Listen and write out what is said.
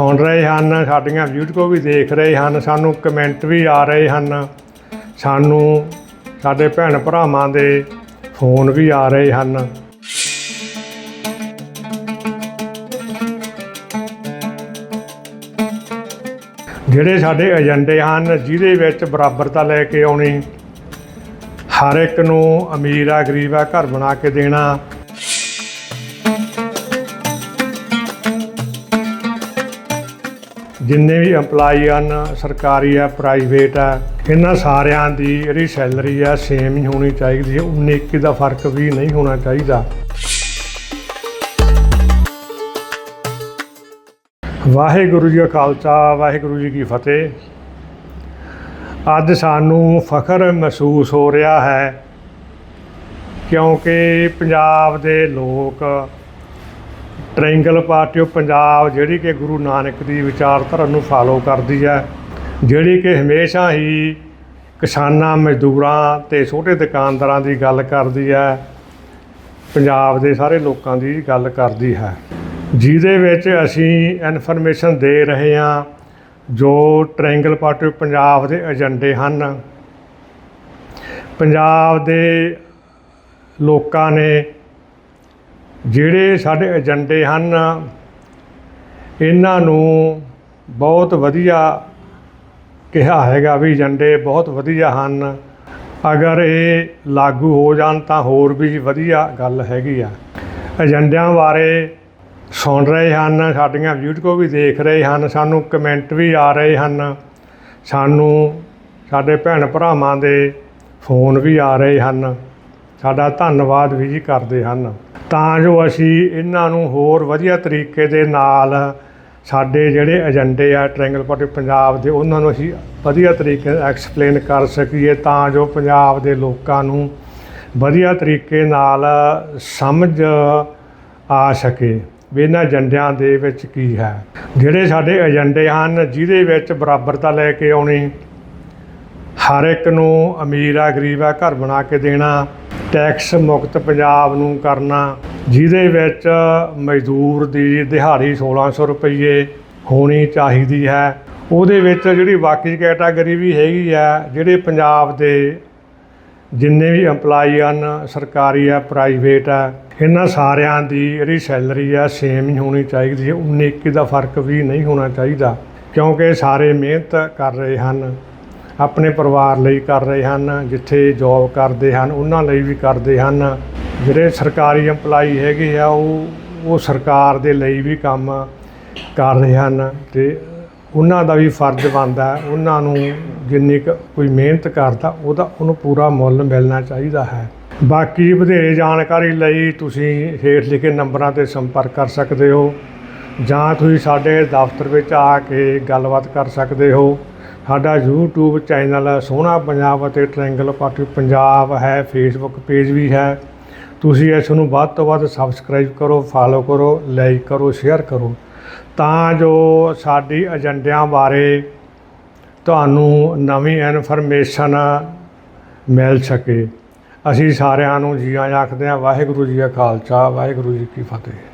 ਸੁਣ ਰਹੇ ਹਨ, ਸਾਡੀਆਂ ਵੀਡੀਓ ਵੀ ਦੇਖ ਰਹੇ ਹਨ, ਸਾਨੂੰ ਕਮੈਂਟ ਵੀ ਆ ਰਹੇ ਹਨ। ਸਾਨੂੰ ਸਾਡੇ ਭੈਣ ਭਰਾਵਾਂ ਦੇ ਫੋਨ ਵੀ ਆ ਰਹੇ ਹਨ। ਜਿਹੜੇ ਸਾਡੇ ਏਜੰਡੇ ਹਨ, ਜਿਹਦੇ ਵਿੱਚ ਬਰਾਬਰਤਾ ਲੈ ਕੇ ਆਉਣੀ, ਹਰ ਇੱਕ ਨੂੰ ਅਮੀਰ ਆ, ਗਰੀਬ ਆ, ਘਰ ਬਣਾ ਕੇ ਦੇਣਾ ਜਿੰਨੇ ਵੀ EMPLOYE ਹਨ, ਸਰਕਾਰੀ ਆ ਪ੍ਰਾਈਵੇਟ ਆ ਇਹਨਾਂ ਸਾਰਿਆਂ ਦੀ ਜਿਹੜੀ ਸੈਲਰੀ ਆ ਸੇਮ ਹੀ ਹੋਣੀ ਚਾਹੀਦੀ ਹੈ 19 21 ਦਾ ਫ਼ਰਕ ਵੀ ਨਹੀਂ ਹੋਣਾ ਚਾਹੀਦਾ। ਵਾਹਿਗੁਰੂ ਜੀ ਕਾ ਖਾਲਸਾ, ਵਾਹਿਗੁਰੂ ਜੀ ਕੀ ਫਤਿਹ। ਅੱਜ ਸਾਨੂੰ ਫਖਰ ਮਹਿਸੂਸ ਹੋ ਰਿਹਾ ਹੈ ਕਿਉਂਕਿ ਪੰਜਾਬ ਦੇ ਲੋਕ ਟ੍ਰਾਇੰਗਲ ਪਾਰਟੀ ਆਫ ਪੰਜਾਬ ਜਿਹੜੀ ਕਿ ਗੁਰੂ ਨਾਨਕ ਦੀ ਵਿਚਾਰਧਾਰਾ ਨੂੰ ਫਾਲੋ ਕਰਦੀ ਹੈ, ਜਿਹੜੀ ਕਿ ਹਮੇਸ਼ਾ ਹੀ ਕਿਸਾਨਾਂ, ਮਜ਼ਦੂਰਾਂ ਤੇ ਛੋਟੇ ਦੁਕਾਨਦਾਰਾਂ ਦੀ ਗੱਲ ਕਰਦੀ ਹੈ, ਪੰਜਾਬ ਦੇ ਸਾਰੇ ਲੋਕਾਂ ਦੀ ਗੱਲ ਕਰਦੀ ਹੈ। ਜਿਹਦੇ ਵਿੱਚ ਅਸੀਂ ਇਨਫੋਰਮੇਸ਼ਨ ਦੇ ਰਹੇ ਹਾਂ ਜੋ ਟ੍ਰਾਇੰਗਲ ਪਾਰਟੀ ਆਫ ਪੰਜਾਬ ਦੇ ਏਜੰਡੇ ਹਨ। ਪੰਜਾਬ ਦੇ ਲੋਕਾਂ ਨੇ ਜਿਹੜੇ ਸਾਡੇ ਏਜੰਡੇ ਹਨ, ਇਹਨਾਂ ਨੂੰ ਬਹੁਤ ਵਧੀਆ ਕਿਹਾ ਹੈਗਾ ਵੀ ਏਜੰਡੇ ਬਹੁਤ ਵਧੀਆ ਹਨ। ਅਗਰ ਇਹ ਲਾਗੂ ਹੋ ਜਾਣ ਤਾਂ ਹੋਰ ਵੀ ਵਧੀਆ ਗੱਲ ਹੈਗੀ ਆ। ਏਜੰਡਿਆਂ ਬਾਰੇ ਸੁਣ ਰਹੇ ਹਨ, ਸਾਡੀਆਂ ਵੀਡੀਓ ਵੀ ਦੇਖ ਰਹੇ ਹਨ, ਸਾਨੂੰ ਕਮੈਂਟ ਵੀ ਆ ਰਹੇ ਹਨ। ਸਾਨੂੰ ਸਾਡੇ ਭੈਣ ਭਰਾਵਾਂ ਦੇ ਫੋਨ ਵੀ ਆ ਰਹੇ ਹਨ। ਸਾਡਾ ਧੰਨਵਾਦ ਵੀ ਜੀ ਕਰਦੇ ਹਨ। ਤਾਂ ਜੋ ਅਸੀਂ ਇਹਨਾਂ ਨੂੰ ਹੋਰ ਵਧੀਆ ਤਰੀਕੇ ਦੇ ਨਾਲ ਸਾਡੇ ਜਿਹੜੇ ਏਜੰਡੇ ਆ ਟ੍ਰਾਇੰਗਲ ਪਾਰਟੀ ਪੰਜਾਬ ਦੇ, ਉਹਨਾਂ ਨੂੰ ਅਸੀਂ ਵਧੀਆ ਤਰੀਕੇ ਨਾਲ ਐਕਸਪਲੇਨ ਕਰ ਸਕੀਏ ਤਾਂ ਜੋ ਪੰਜਾਬ ਦੇ ਲੋਕਾਂ ਨੂੰ ਵਧੀਆ ਤਰੀਕੇ ਨਾਲ ਸਮਝ ਆ ਸਕੇ ਵੀ ਇਹਨਾਂ ਏਜੰਡਿਆਂ ਦੇ ਵਿੱਚ ਕੀ ਹੈ। ਜਿਹੜੇ ਸਾਡੇ ਏਜੰਡੇ ਹਨ, ਜਿਹਦੇ ਵਿੱਚ ਬਰਾਬਰਤਾ ਲੈ ਕੇ ਆਉਣੀ, ਹਰ ਇੱਕ ਨੂੰ ਅਮੀਰ ਆ, ਗਰੀਬ ਆ, ਘਰ ਬਣਾ ਕੇ ਦੇਣਾ ਟੈਕਸ ਮੁਕਤ ਪੰਜਾਬ ਨੂੰ ਕਰਨਾ, ਜਿਹਦੇ ਵਿੱਚ ਮਜ਼ਦੂਰ ਦੀ ਦਿਹਾੜੀ 1600 ਰੁਪਏ ਹੋਣੀ ਚਾਹੀਦੀ ਹੈ। ਉਹਦੇ ਵਿੱਚ ਜਿਹੜੀ ਬਾਕੀ ਕੈਟਾਗਰੀ ਵੀ ਹੈਗੀ ਆ, ਜਿਹੜੇ ਪੰਜਾਬ ਦੇ ਜਿੰਨੇ ਵੀ EMPLOYE ਹਨ, ਸਰਕਾਰੀ ਆ ਪ੍ਰਾਈਵੇਟ ਆ, ਇਹਨਾਂ ਸਾਰਿਆਂ ਦੀ ਜਿਹੜੀ ਸੈਲਰੀ ਆ ਸੇਮ ਹੀ ਹੋਣੀ ਚਾਹੀਦੀ ਹੈ। 19 21 ਦਾ ਫ਼ਰਕ ਵੀ ਨਹੀਂ ਹੋਣਾ ਚਾਹੀਦਾ, ਕਿਉਂਕਿ ਸਾਰੇ ਮਿਹਨਤ ਕਰ ਰਹੇ ਹਨ। ਆਪਣੇ ਪਰਿਵਾਰ ਲਈ ਕਰ ਰਹੇ ਹਨ, ਜਿੱਥੇ ਜੌਬ ਕਰਦੇ ਹਨ, ਉਹਨਾਂ ਲਈ ਵੀ ਕਰਦੇ ਹਨ। ਜਿਹੜੇ ਸਰਕਾਰੀ EMPLOYE ਹੈਗੇ ਆ, ਉਹ ਉਹ ਸਰਕਾਰ ਦੇ ਲਈ ਵੀ ਕੰਮ ਕਰ ਰਹੇ ਹਨ ਤੇ ਉਹਨਾਂ ਦਾ ਵੀ ਫਰਜ਼ ਬਣਦਾ ਉਹਨਾਂ ਨੂੰ ਜਿੰਨੀ ਕੁ ਕੋਈ ਮਿਹਨਤ ਕਰਦਾ, ਉਹਦਾ ਉਹਨੂੰ ਪੂਰਾ ਮੁੱਲ ਮਿਲਣਾ ਚਾਹੀਦਾ ਹੈ। ਬਾਕੀ ਵਧੇਰੇ ਜਾਣਕਾਰੀ ਲਈ ਤੁਸੀਂ ਹੇਠ ਲਿਖੇ ਨੰਬਰਾਂ ਤੇ ਸੰਪਰਕ ਕਰ ਸਕਦੇ ਹੋ ਜਾਂ ਤੁਸੀਂ ਸਾਡੇ ਦਫ਼ਤਰ ਵਿੱਚ ਆ ਕੇ ਗੱਲਬਾਤ ਕਰ ਸਕਦੇ ਹੋ। ਸਾਡਾ YouTube ਚੈਨਲ ਸੋਹਣਾ ਪੰਜਾਬ ਅਤੇ ਟ੍ਰਾਇੰਗਲ ਪਾਰਟੀ ਪੰਜਾਬ ਹੈ ਫੇਸਬੁੱਕ ਪੇਜ ਵੀ ਹੈ। ਤੁਸੀਂ ਇਸ ਨੂੰ ਵੱਧ ਤੋਂ ਵੱਧ ਸਬਸਕ੍ਰਾਈਬ ਕਰੋ ਫਾਲੋ ਕਰੋ ਲਾਈਕ ਕਰੋ ਸ਼ੇਅਰ ਕਰੋ। ਤਾਂ ਜੋ ਸਾਡੀ ਏਜੰਡਿਆਂ ਬਾਰੇ ਤੁਹਾਨੂੰ ਨਵੀਂ ਇਨਫੋਰਮੇਸ਼ਨ ਮਿਲ ਸਕੇ। ਅਸੀਂ ਸਾਰਿਆਂ ਨੂੰ ਜੀ ਆਇਆਂ ਆਖਦੇ ਹਾਂ, ਵਾਹਿਗੁਰੂ ਜੀ ਕਾ ਖਾਲਸਾ, ਵਾਹਿਗੁਰੂ ਜੀ ਕੀ ਫਤਿਹ।